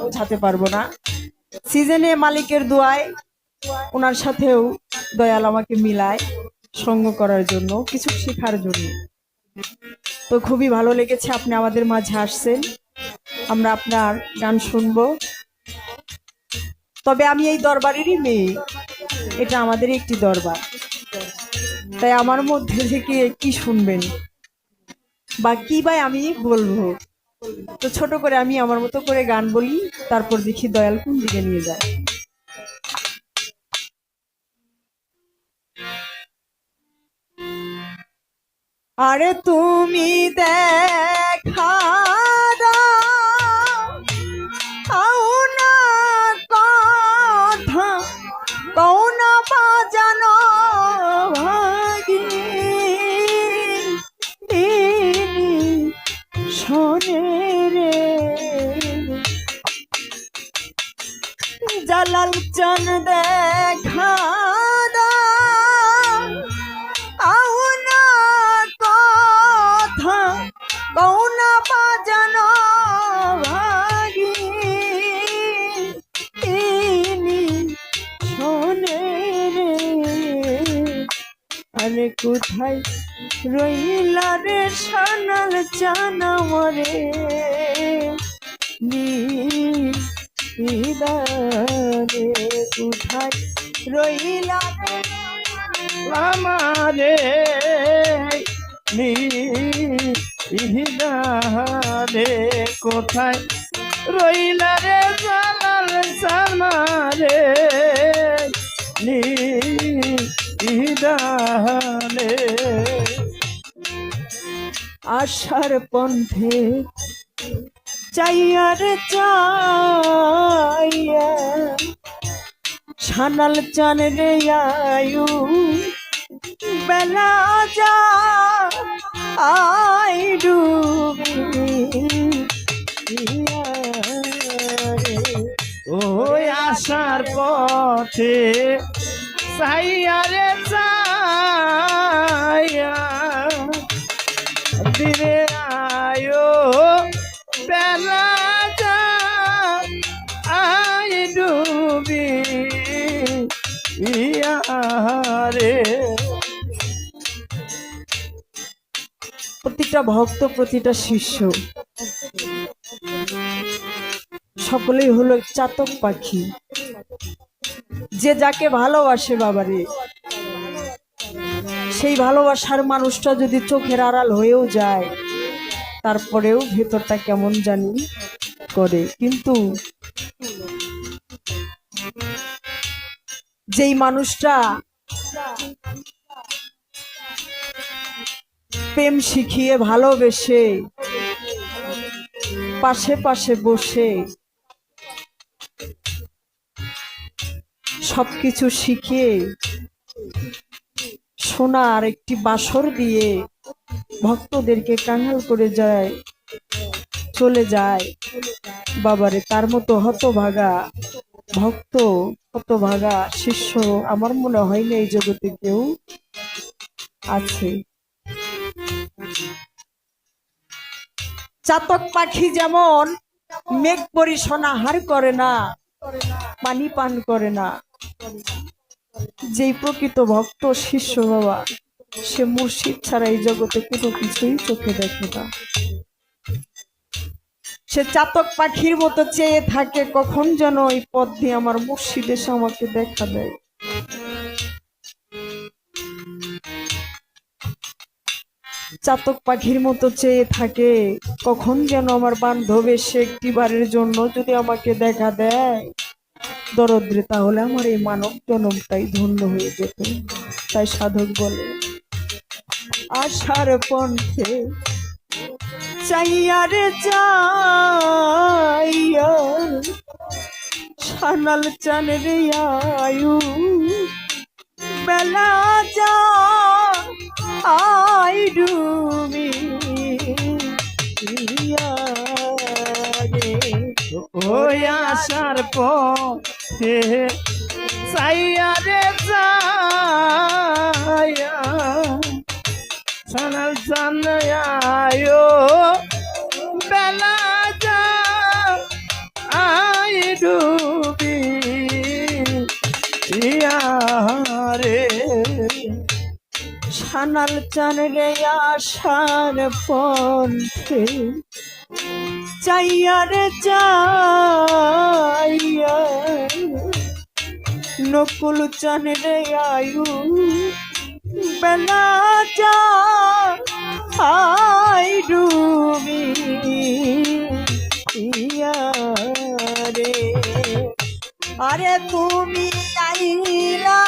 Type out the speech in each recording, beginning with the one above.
বোঝাতে পারব না। সিজনে মালিকের দোয়ায় ওনার সাথেও দয়াল আমাকে মিলায় সঙ্গ করার জন্য, কিছু শেখার জন্য। তো খুবই ভালো লেগেছে আপনি আমাদের মাঝে আসছেন। আমরা আপনার গান শুনব। তবে আমি এই দরবারেরই মেয়ে। এটা আমাদের একটি দরবার। তাই আমার মধ্যে থেকে কি শুনবেন? বা কি ভাই আমি বলব? তো ছোট করে আমি আমার মতো করে গান বলি, তারপর দেখি দয়াল কোন দিকে নিয়ে যায়। আরে তুমি দেখা আরে কোথায় রইলা রে সানাল জানা মরে নিদারে কোথায় রইলা রে আমারে নিহিদারে কোথায় রইলা রে জালাল সামারে নিহিদারে আশার পন্থে চাইয়ার চাইয়া, ছানাল চান রে আয়ু, বেলা যা ডুবি ওই আসার পথে সাইয়ারে সাইয়া দিনে প্রতিটা ভক্ত, প্রতিটা শিষ্য। সকলেই হলো চাতক পাখি। যে যাকে ভালোবাসে বাবারে, সেই ভালোবাসার মানুষটা যদি চোখের আড়াল হয়েও যায়, তারপরেও ভেতরটা কেমন জানি করে। কিন্তু যেই মানুষটা প্রেম শিখিয়ে ভালোবেসে পাশে পাশে বসে সবকিছু শিখিয়ে সোনার একটি বাসর দিয়ে ভক্তদেরকে কাঙাল করে যায়, চলে যায়। বাবারে, তার মতো হতভাগা ভক্ত, হতভাগা শিষ্য আমার মনে হয় না এই জগতে কেউ আছে। চাতক পাখি যেমন মেঘ পরি সোনাহার করে না, পানি পান করে না। যেই প্রকৃত ভক্ত শিষ্য বাবা, সে মুর্শিদ ছাড়া এই জগতে কোনো কিছুই চোখে দেখে না। সে চাতক পাখির মতো চেয়ে থাকে, কখন যেন ওই পথ দিয়ে আমার মুর্শিদ এসে আমাকে দেখা দেয়। চাতক পাখির মতো চেয়ে থাকে। কখন যেন আমার বান্ধব এসে একটি বারের জন্য যদি আমাকে দেখা দেয়। দরদ্রে, তাহলে আমার এই মানব জনমটাই ধন্য হয়ে যেত, তাই সাধক বলে। আশার পন্থে চাইয়া রে চাইয়া সানাল চান রে আয়ু, বেলা যা আই রে। ওই আসার পথে সাইয়া রে যায়া সানাল জানায়ো সানাল চান রে আসার পথে চাইয়া রে চাইয়া নকুল চান আয়ু বেলা যা আই ডুবি রে। আরে তুমি আইলা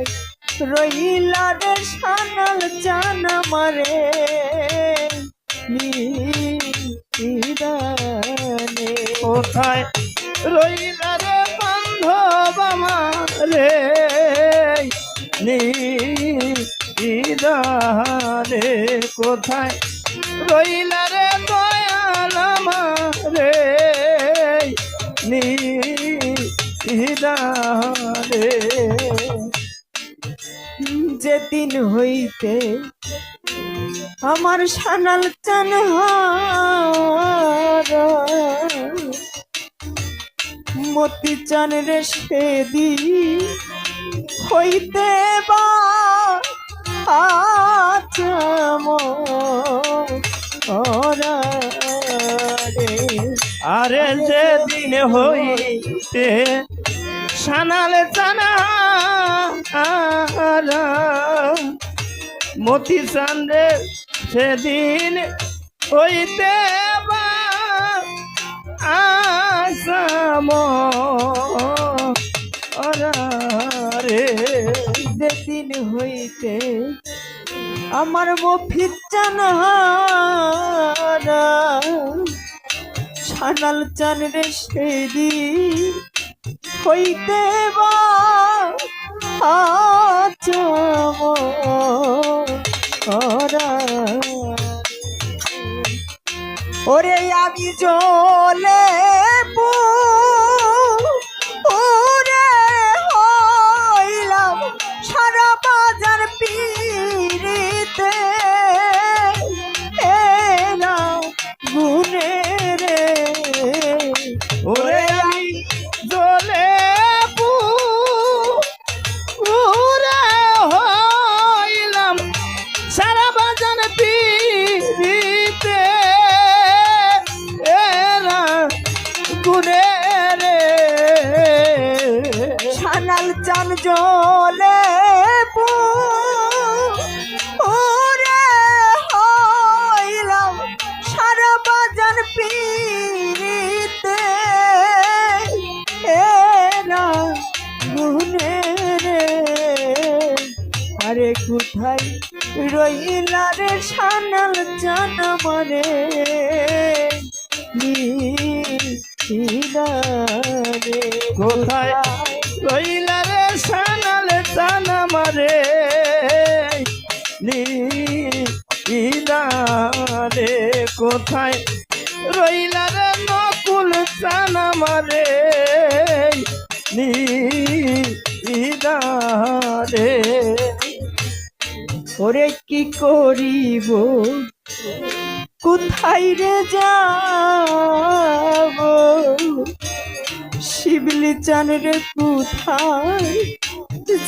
কোথায় রইলা রে সানাল জান মারে নিদানে। কোথায়? রইলা রে বান্ধব আমার। রে নিদানে। কোথায়? রইলা রে দয়াল আমার। রে নিদানে। যেদিন হইতে আমার সানাল চান মতি চান রে সেদি হইতে বা আরে যেদিন হইতে সানালে জানা মতি চান্দে সেদিন হইতে আসাম রে যেদিন হইতে আমার মফিজ চানহারা সানাল চান রে সেদিন হইতে বা ওরে আমি জলে সারা বাজার পিড়িতে। কোথায় রইলা রে সানাল চান মরে রে কোথায় রইলা রে সানাল জানা মারে রে কোথায় রইলা রে নকুল জানা মারে ওরে কি করিব? কোথায় রে যাব? শিবলি চান রে কোথায়?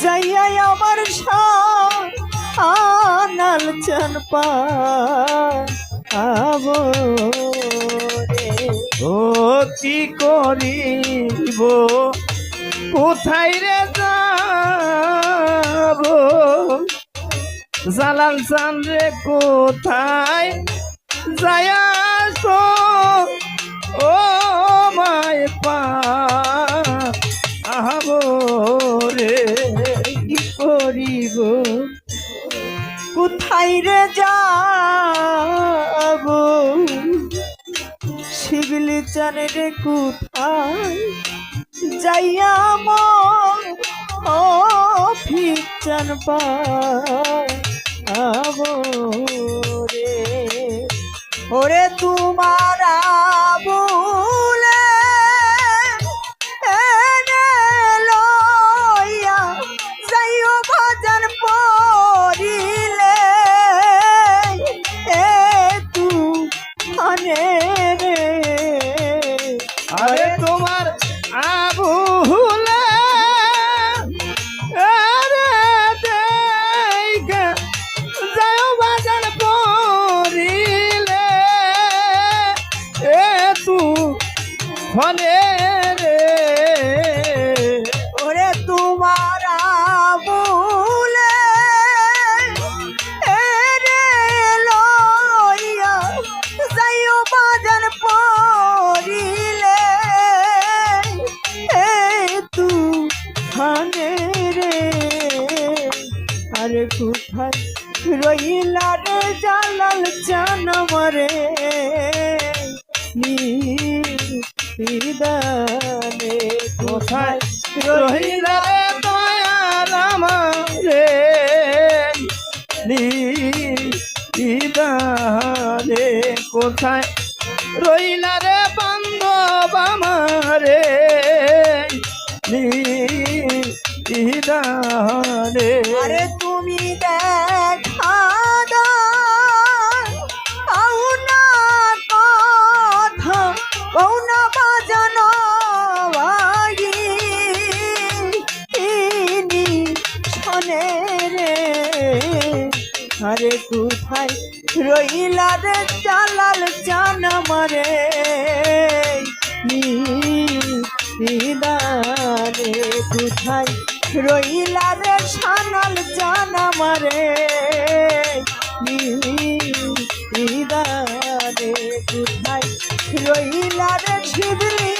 যাইয়া আমার আনাল চান পা আবো রে। ও কি করিব? কোথায় রে যাব? জালাল চান রে কোথায়? যায় ও তোমায় পা আহবো রে, কি করিব? কোথায় রে যাব? শিবলি জানে রে কোথায়? যাইয়া মন, ও ফিচান পাবো রে। ওরে তোমার কোথায় রহিলা রে দয়াল আমারে। নিদানে কোথায় রইলা রে বান্ধব আমারে? নিদানে আরে তুমি দেখা আরে কোথায়? রইলা রে চালাল জান মারে নিদানে কোথায়? রইলা রে সানাল জান মারে নিদানে কোথায়? রইলা রে শিবলি